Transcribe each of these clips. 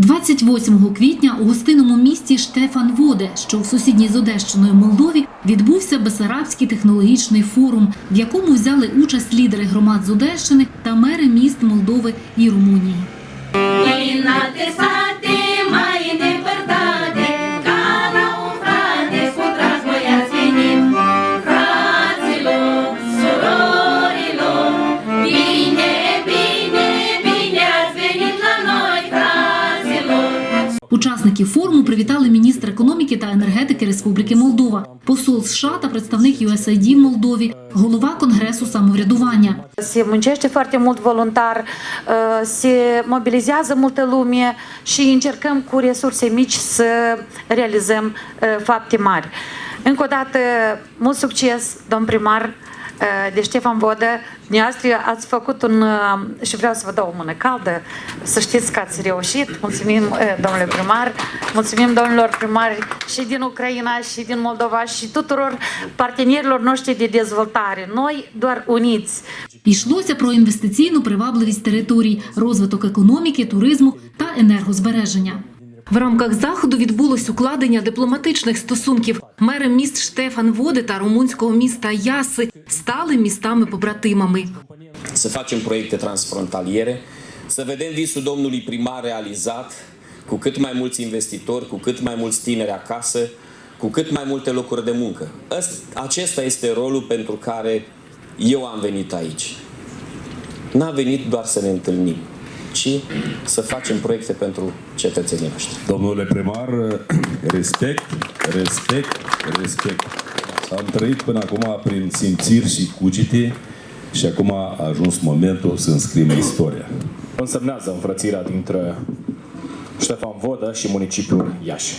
28 квітня у гостиному місті Штефан Воде, що в сусідній з Одещиною Молдові, відбувся Бесарабський технологічний форум, в якому взяли участь лідери громад з Одещини та мери міст Молдови і Румунії. Учасників форуму привітали міністр економіки та енергетики Республіки Молдова, посол США та представник USAID в Молдові, голова Конгресу самоврядування. Se muncește foarte mult voluntar, uh, se mobilizează multă lume și încercăm cu resurse mici să realizăm uh, fapte mari. Încă o uh, de Ștefan Vodă. Dumneavoastră ați făcut un, uh, și vreau să vă dau o mână caldă, să știți că ați reușit. Mulțumim, uh, domnule primar, mulțumim domnilor primari și din Ucraina și din Moldova și tuturor partenerilor noștri de dezvoltare. Noi doar uniți. Йшлося про інвестиційну привабливість територій, розвиток економіки, туризму та енергозбереження. В рамках заходу відбулось укладення дипломатичних стосунків. Мери міст Штефан Води та румунського міста Яси стали містами-побратимами. să facem proiecte transfrontaliere, să vedem visul domnului primar realizat cu cât mai mulți investitori, cu cât mai mulți tineri acasă, cu cât mai multe locuri de muncă. Acesta este rolul pentru care eu am venit aici. N-am venit doar să ne întâlnim, ci să facem proiecte pentru cetățenii noștri. Domnule primar, respect, respect, respect. Am trăit până acum prin simțiri și cugetiri și acum a ajuns momentul să înscriem istoria. însemnează înfrățirea dintre Ștefan Vodă și municipiul Iași.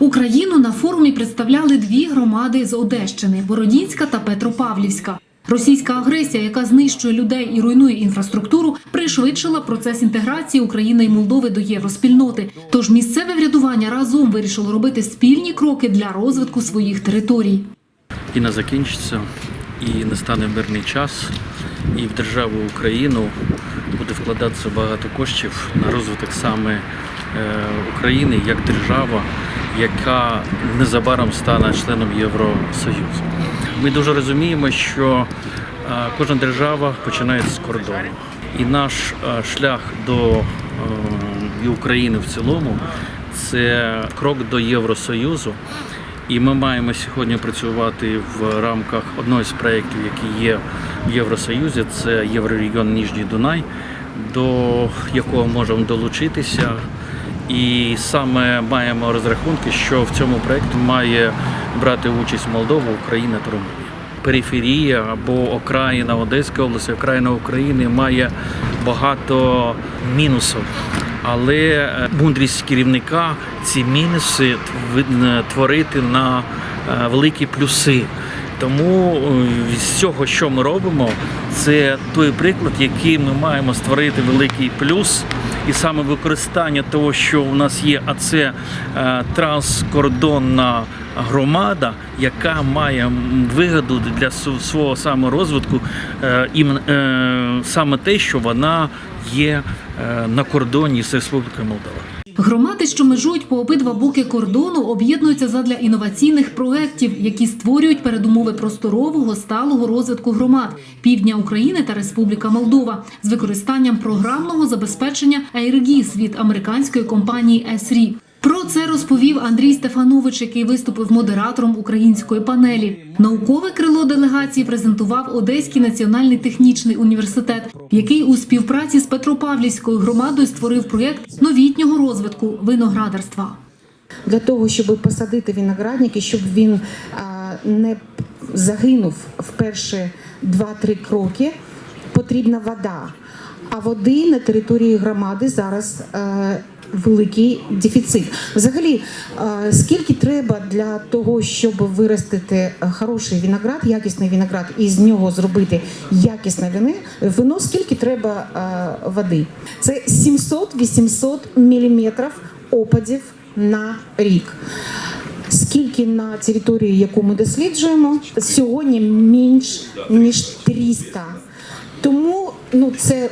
Україну на форумі представляли дві громади з Одещини Бородінська та Петропавлівська. Російська агресія, яка знищує людей і руйнує інфраструктуру, пришвидшила процес інтеграції України і Молдови до євроспільноти. Тож місцеве врядування разом вирішило робити спільні кроки для розвитку своїх територій. війна закінчиться і настане мирний час, і в державу Україну буде вкладатися багато коштів на розвиток саме е, України як держава, яка незабаром стане членом Євросоюзу. Ми дуже розуміємо, що е, кожна держава починає з кордону. І наш е, шлях до е, України в цілому це крок до Євросоюзу. І ми маємо сьогодні працювати в рамках одного з проєктів, який є в Євросоюзі, це Єврорегіон Ніжній Дунай, до якого можемо долучитися. І саме маємо розрахунки, що в цьому проєкті має брати участь Молдова, Україна та Румунія. Периферія або окраїна Одеської області, окраїна України має багато мінусів. Але е, мудрість керівника ці мінуси тв- творити на е, великі плюси. Тому е, з цього, що ми робимо, це той приклад, який ми маємо створити великий плюс, і саме використання того, що у нас є, а це е, транскордонна громада, яка має вигоду для свого саморозвитку, е, е, саме те, що вона є на кордоні з Республікою Молдова. Громади, що межують по обидва боки кордону, об'єднуються задля інноваційних проєктів, які створюють передумови просторового сталого розвитку громад півдня України та Республіка Молдова з використанням програмного забезпечення Airgis від американської компанії ESRI. Це розповів Андрій Стефанович, який виступив модератором української панелі. Наукове крило делегації презентував Одеський національний технічний університет, який у співпраці з Петропавлівською громадою створив проєкт новітнього розвитку виноградарства. для того, щоб посадити виноградник щоб він не загинув в перші 2-3 кроки, потрібна вода. А води на території громади зараз е, великий дефіцит. Взагалі, е, скільки треба для того, щоб виростити хороший виноград, якісний виноград, і з нього зробити якісне вино, вино скільки треба е, води? Це 700-800 міліметрів опадів на рік. З Оскільки на території, яку ми досліджуємо, сьогодні менш ніж 300. Тому ну це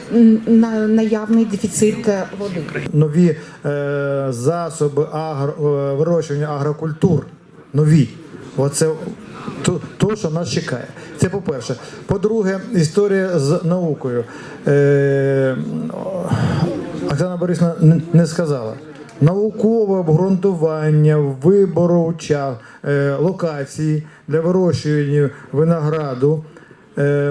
на наявний дефіцит е, води. нові е, засоби агро, е, вирощування агрокультур. Нові. Оце то, то, що нас чекає. Це по-перше. По-друге, історія з наукою. Е, Оксана Борисовна не- сказала. Наукове обґрунтування вибору ча, е, локації для вирощування винограду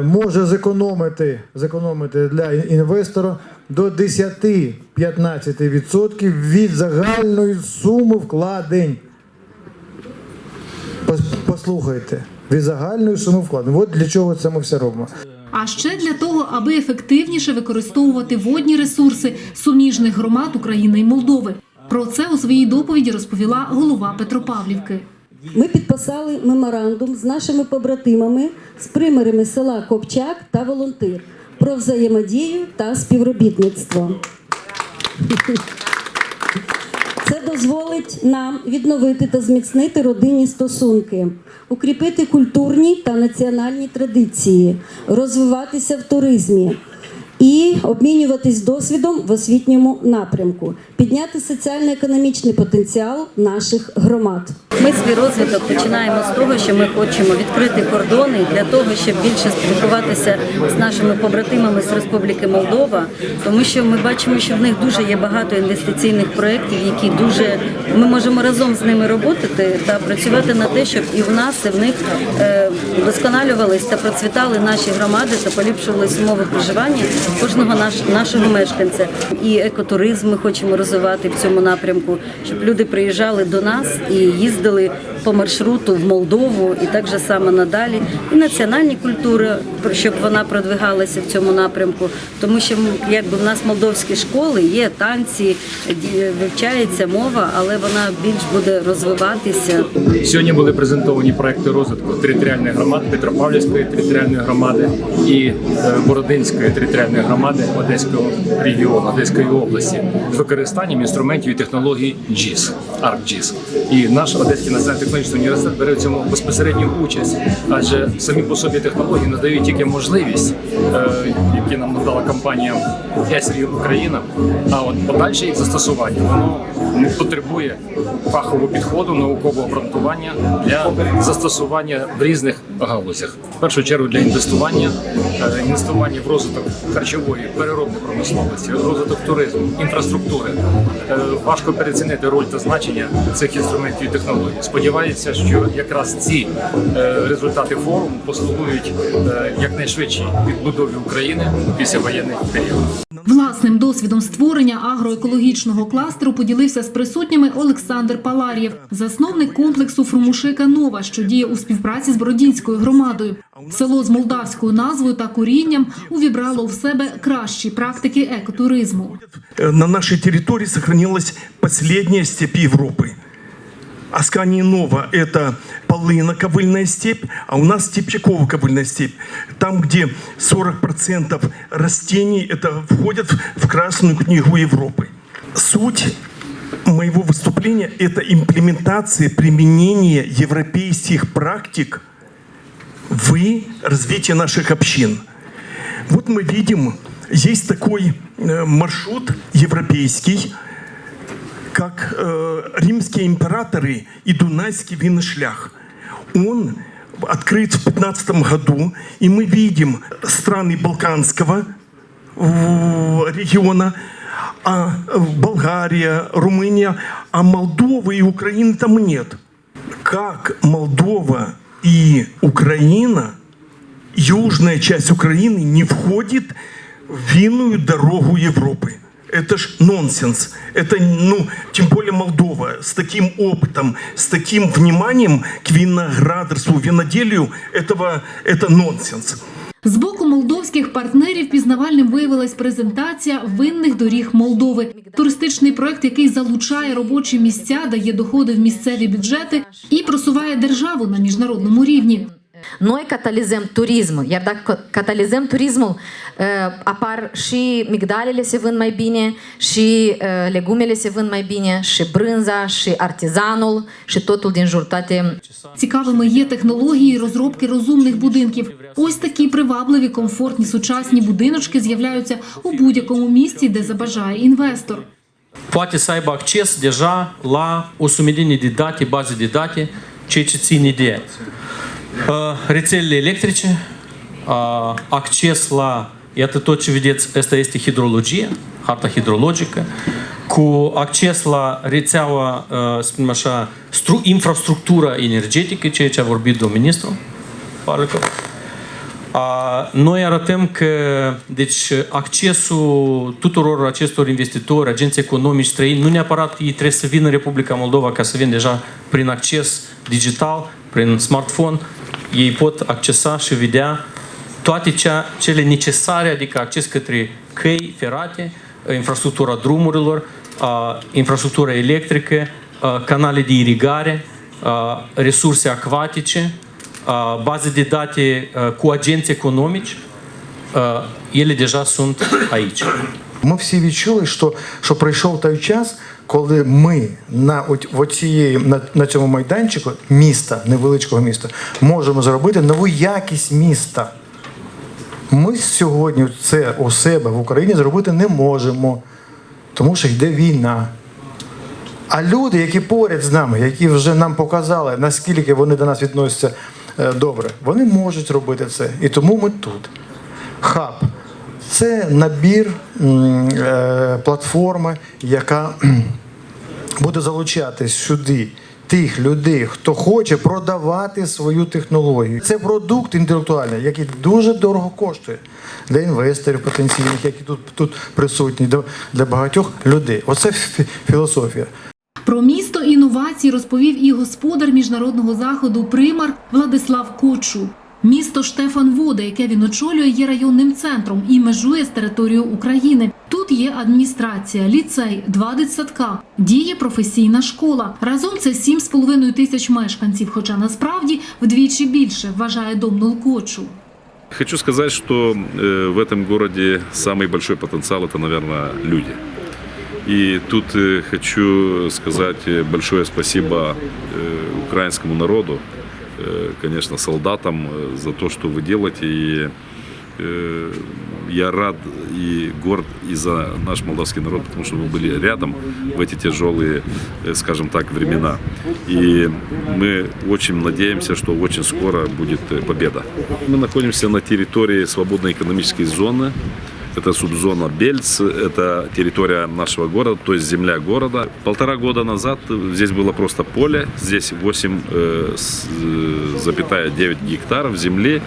може зекономити, зекономити для інвестора до 10-15% від загальної суми вкладень. Послухайте, від загальної суми вкладень. От для чого це ми все робимо. А ще для того, аби ефективніше використовувати водні ресурси суміжних громад України і Молдови. Про це у своїй доповіді розповіла голова Петропавлівки. Ми підписали меморандум з нашими побратимами з примирами села Копчак та Волонтир про взаємодію та співробітництво. Це дозволить нам відновити та зміцнити родинні стосунки, укріпити культурні та національні традиції, розвиватися в туризмі і обмінюватись досвідом в освітньому напрямку, підняти соціально-економічний потенціал наших громад. Ми свій розвиток починаємо з того, що ми хочемо відкрити кордони для того, щоб більше спілкуватися з нашими побратимами з Республіки Молдова, тому що ми бачимо, що в них дуже є багато інвестиційних проєктів, які дуже ми можемо разом з ними роботи та працювати на те, щоб і в нас, і в них е, вдосконалювались та процвітали наші громади та поліпшувались умови проживання кожного наш, нашого мешканця. І екотуризм ми хочемо розвивати в цьому напрямку, щоб люди приїжджали до нас і їздили по маршруту в Молдову, і так же само надалі. І національні культури, щоб вона продвигалася в цьому напрямку, тому що якби в нас молдовські школи є танці, вивчається мова, але вона більш буде розвиватися. Сьогодні були презентовані проекти розвитку територіальних громад Петропавлівської територіальної громади і е, Бородинської територіальної громади Одеського регіону, Одеської області з використанням інструментів і технологій GIS, ArcGIS. І наш Одеський національний технологічний університет бере в цьому безпосередню участь, адже самі по собі технології надають тільки можливість, е, які нам надала компанія Есрі Україна. А от подальше їх застосування воно потребує фахового підходу, наукового обґрунтування для застосування в різних галузях. В першу чергу для інвестування, е, інвестування в розвиток харчової, переробної промисловості, розвиток туризму, інфраструктури. Е, Важко перецінити роль та значення цих інструментів і технологій. Сподіваюся, що якраз ці е, результати форуму послугують якнайшвидшій відбудові України після воєнних період. Власним досвідом створення агроекологічного кластеру поділився з присутніми Олександр Палар'єв, засновник комплексу Фрумушика Нова, що діє у співпраці з Бородінською громадою. Село з молдавською назвою та корінням увібрало в себе кращі практики екотуризму. Э, на нашей территории сохранилась последняя степь Европы. Аскания Нова – это полыно-ковыльная степь, а у нас степчаково-ковыльная степь. Там, где 40% растений это входят в Красную книгу Европы. Суть моего выступления – это имплементация, применение европейских практик в развитие наших общин. Вот мы видим, есть такой э, маршрут европейский, как э, римские императоры и Дунайский винный Он открыт в 15 году, и мы видим страны Балканского э, региона, а э, Болгария, Румыния, а Молдовы и Украины там нет. Как Молдова и Украина, южная часть Украины не входит в винную дорогу Европы? Это ж нонсенс. Это, ну, тем более Молдова с таким опытом, с таким вниманием к виноградарству, виноделию, этого, это нонсенс. З боку молдовських партнерів пізнавальним виявилась презентація винних доріг Молдови. Туристичний проект, який залучає робочі місця, дає доходи в місцеві бюджети і просуває державу на міжнародному рівні. Noi catalizăm turismul, iar dacă catalizăm turismul, uh, apar și migdalele se vând mai bine, și uh, legumele se vând mai bine, și brânza, și artizanul, și totul din jur, toate Цікавими є технології розробки розумних будинків. Ось такі привабливі, комфортні сучасні будиночки з'являються у будь-якому місці, де забажає інвестор. poate să aibă acces deja la o sumedenie de date, baze de date, ceea ce ține de uh, rețelele electrice, uh, acces la, iată tot ce vedeți, asta este hidrologie, harta hidrologică, cu acces la rețeaua, uh, să spunem așa, stru- infrastructura energetică, ceea ce a vorbit domnul ministru Palicov. A, Noi arătăm că deci, accesul tuturor acestor investitori, agenți economici străini, nu neapărat ei trebuie să vină în Republica Moldova ca să vină deja prin acces digital, prin smartphone, ei pot accesa și vedea toate cea, cele necesare, adică acces către căi ferate, infrastructura drumurilor, a, infrastructura electrică, a, canale de irigare, a, resurse acvatice, a, baze de date a, cu agenți economici, a, ele deja sunt aici. Ми всі відчули, що, що прийшов той час, коли ми на, в оцієї, на, на цьому майданчику міста, невеличкого міста, можемо зробити нову якість міста. Ми сьогодні це у себе в Україні зробити не можемо, тому що йде війна. А люди, які поряд з нами, які вже нам показали, наскільки вони до нас відносяться е, добре, вони можуть робити це. І тому ми тут. Хаб це набір е, платформи, яка буде залучати сюди тих людей, хто хоче продавати свою технологію. Це продукт інтелектуальний, який дуже дорого коштує для інвесторів потенційних, які тут, тут присутні, для, багатьох людей. Оце фі- філософія. Про місто інновацій розповів і господар міжнародного заходу Примар Владислав Кочу. Місто Штефан Вода, яке він очолює, є районним центром і межує з територією України. Тут є адміністрація, ліцей, два дитсадка, діє професійна школа. Разом це 7,5 тисяч мешканців, хоча насправді вдвічі більше, вважає Домнул Кочу. Хочу сказать, что э, в этом городе самый большой потенциал это, наверное, люди. И тут э, хочу сказать э, большое спасибо э, украинскому народу, э, конечно, солдатам э, за то, что вы делаете. И э, я рад и горд и за наш молдавский народ, потому что вы были рядом в эти тяжелые, э, скажем так, времена. И мы очень надеемся, что очень скоро будет э, победа. Мы находимся на территории свободной экономической зоны. Это субзона Бельц, это территория нашего города, то есть земля города. Полтора года назад здесь было просто поле, здесь 8,9 гектаров земли.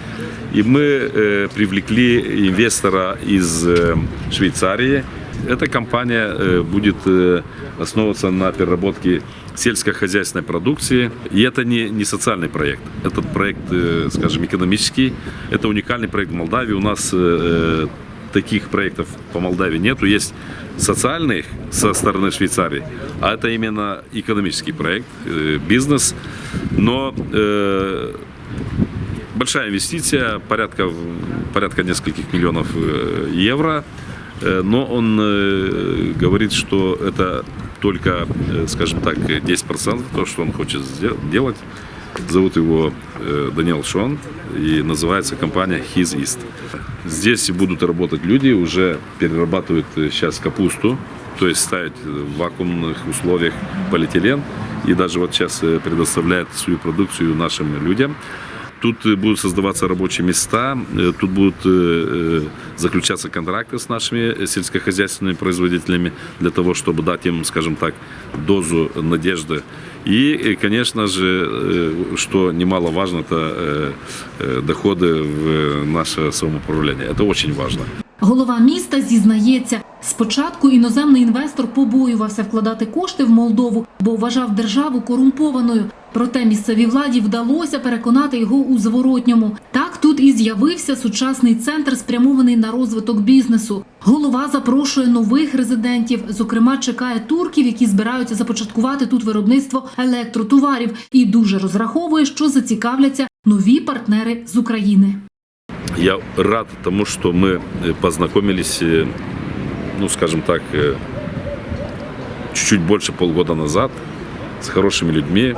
И мы э, привлекли инвестора из э, Швейцарии. Эта компания э, будет э, основываться на переработке сельскохозяйственной продукции. И это не, не социальный проект. Этот проект, э, скажем, экономический. Это уникальный проект Молдавии. У нас э, таких проектов по Молдавии нету. Есть социальных со стороны Швейцарии, а это именно экономический проект, э, бизнес. Но э, большая инвестиция, порядка, порядка нескольких миллионов э, евро. Э, Но он говорит, что это только, скажем так, 10% то, что он хочет сдел- делать. Зовут его э, Даниэл Шон и называется компания His East. Здесь будут работать люди, уже перерабатывают э, сейчас капусту, то есть ставить в вакуумных условиях полиэтилен и даже вот сейчас э, предоставляет свою продукцию нашим людям. Тут э, будут создаваться рабочие места, э, тут будут э, э, заключаться контракты с нашими э, сельскохозяйственными производителями для того, чтобы дать им, скажем так, дозу надежды. И, э, конечно же, э, что немаловажно, это э, э, доходы в э, наше самоуправление. Это очень важно. Голова міста зізнається, спочатку іноземний інвестор побоювався вкладати кошти в Молдову, бо вважав державу корумпованою. Проте місцевій владі вдалося переконати його у зворотньому. Так тут і з'явився сучасний центр, спрямований на розвиток бізнесу. Голова запрошує нових резидентів. Зокрема, чекає турків, які збираються започаткувати тут виробництво електротоварів, і дуже розраховує, що зацікавляться нові партнери з України. Я рад тому, что мы э, познакомились, э, ну, скажем так, э, чуть-чуть больше полгода назад с хорошими людьми.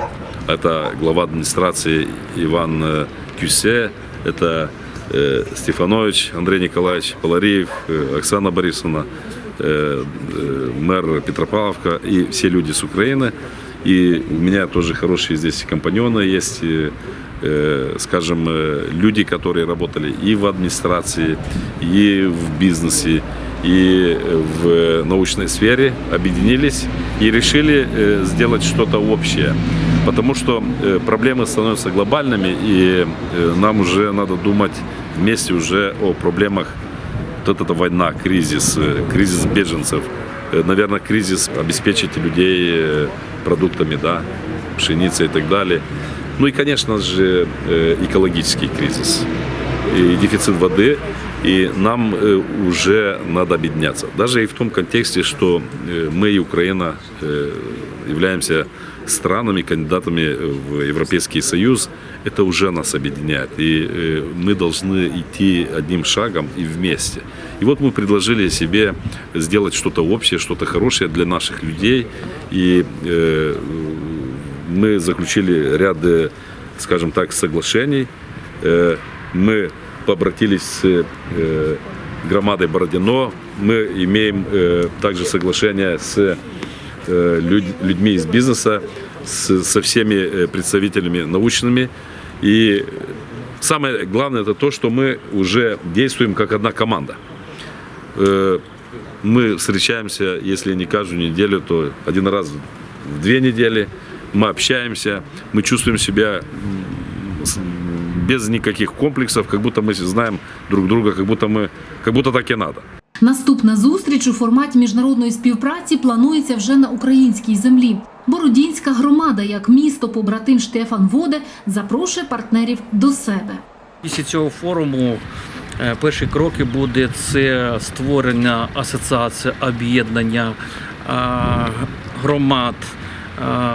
Это глава администрации Иван э, Кюсе, это э, Стефанович Андрей Николаевич Полариев, э, Оксана Борисовна, мэр Петропавловка и все люди с Украины. И у меня тоже хорошие здесь компаньоны есть, скажем, люди, которые работали и в администрации, и в бизнесе, и в научной сфере, объединились и решили э, сделать что-то общее. Потому что э, проблемы становятся глобальными, и э, нам уже надо думать вместе уже о проблемах вот это война, кризис, э, кризис беженцев, э, наверное, кризис обеспечить людей э, продуктами, да, пшеницей и так далее. Ну и, конечно же, э, экологический кризис и дефицит воды, и нам э, уже надо объединяться. Даже и в том контексте, что э, мы и Украина э, являемся странами, кандидатами в Европейский Союз, это уже нас объединяет. И мы должны идти одним шагом и вместе. И вот мы предложили себе сделать что-то общее, что-то хорошее для наших людей. И мы заключили ряд, скажем так, соглашений. Мы обратились с э, громадой Бородино. Мы имеем э, также соглашение с э, люд- людьми из бизнеса, с- со всеми э, представителями научными. И самое главное это то, что мы уже действуем как одна команда. Э, Мы встречаемся, если не каждую неделю, то один раз в две недели. Мы общаемся, мы чувствуем себя без никаких комплексов, как будто мы знаем друг друга, как будто мы, как будто так и надо. Наступна зустріч у форматі міжнародної співпраці планується вже на українській землі. Бородінська громада, як місто побратим Штефан Воде, запрошує партнерів до себе. Після цього форуму е, перші кроки буде це створення асоціації об'єднання е, громад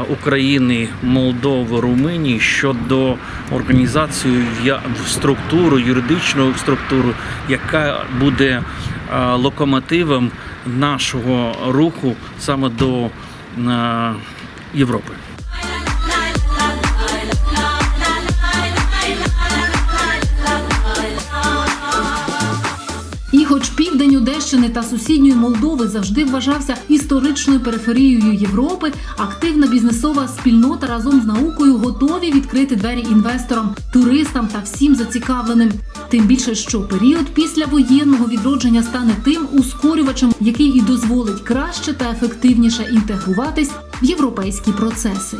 України, Молдови, Румунії щодо організації в структуру, юридичну структуру, яка буде е, локомотивом нашого руху саме до е, Європи. Одещини та сусідньої Молдови завжди вважався історичною периферією Європи, активна бізнесова спільнота разом з наукою готові відкрити двері інвесторам, туристам та всім зацікавленим. Тим більше, що період після воєнного відродження стане тим ускорювачем, який і дозволить краще та ефективніше інтегруватись в європейські процеси.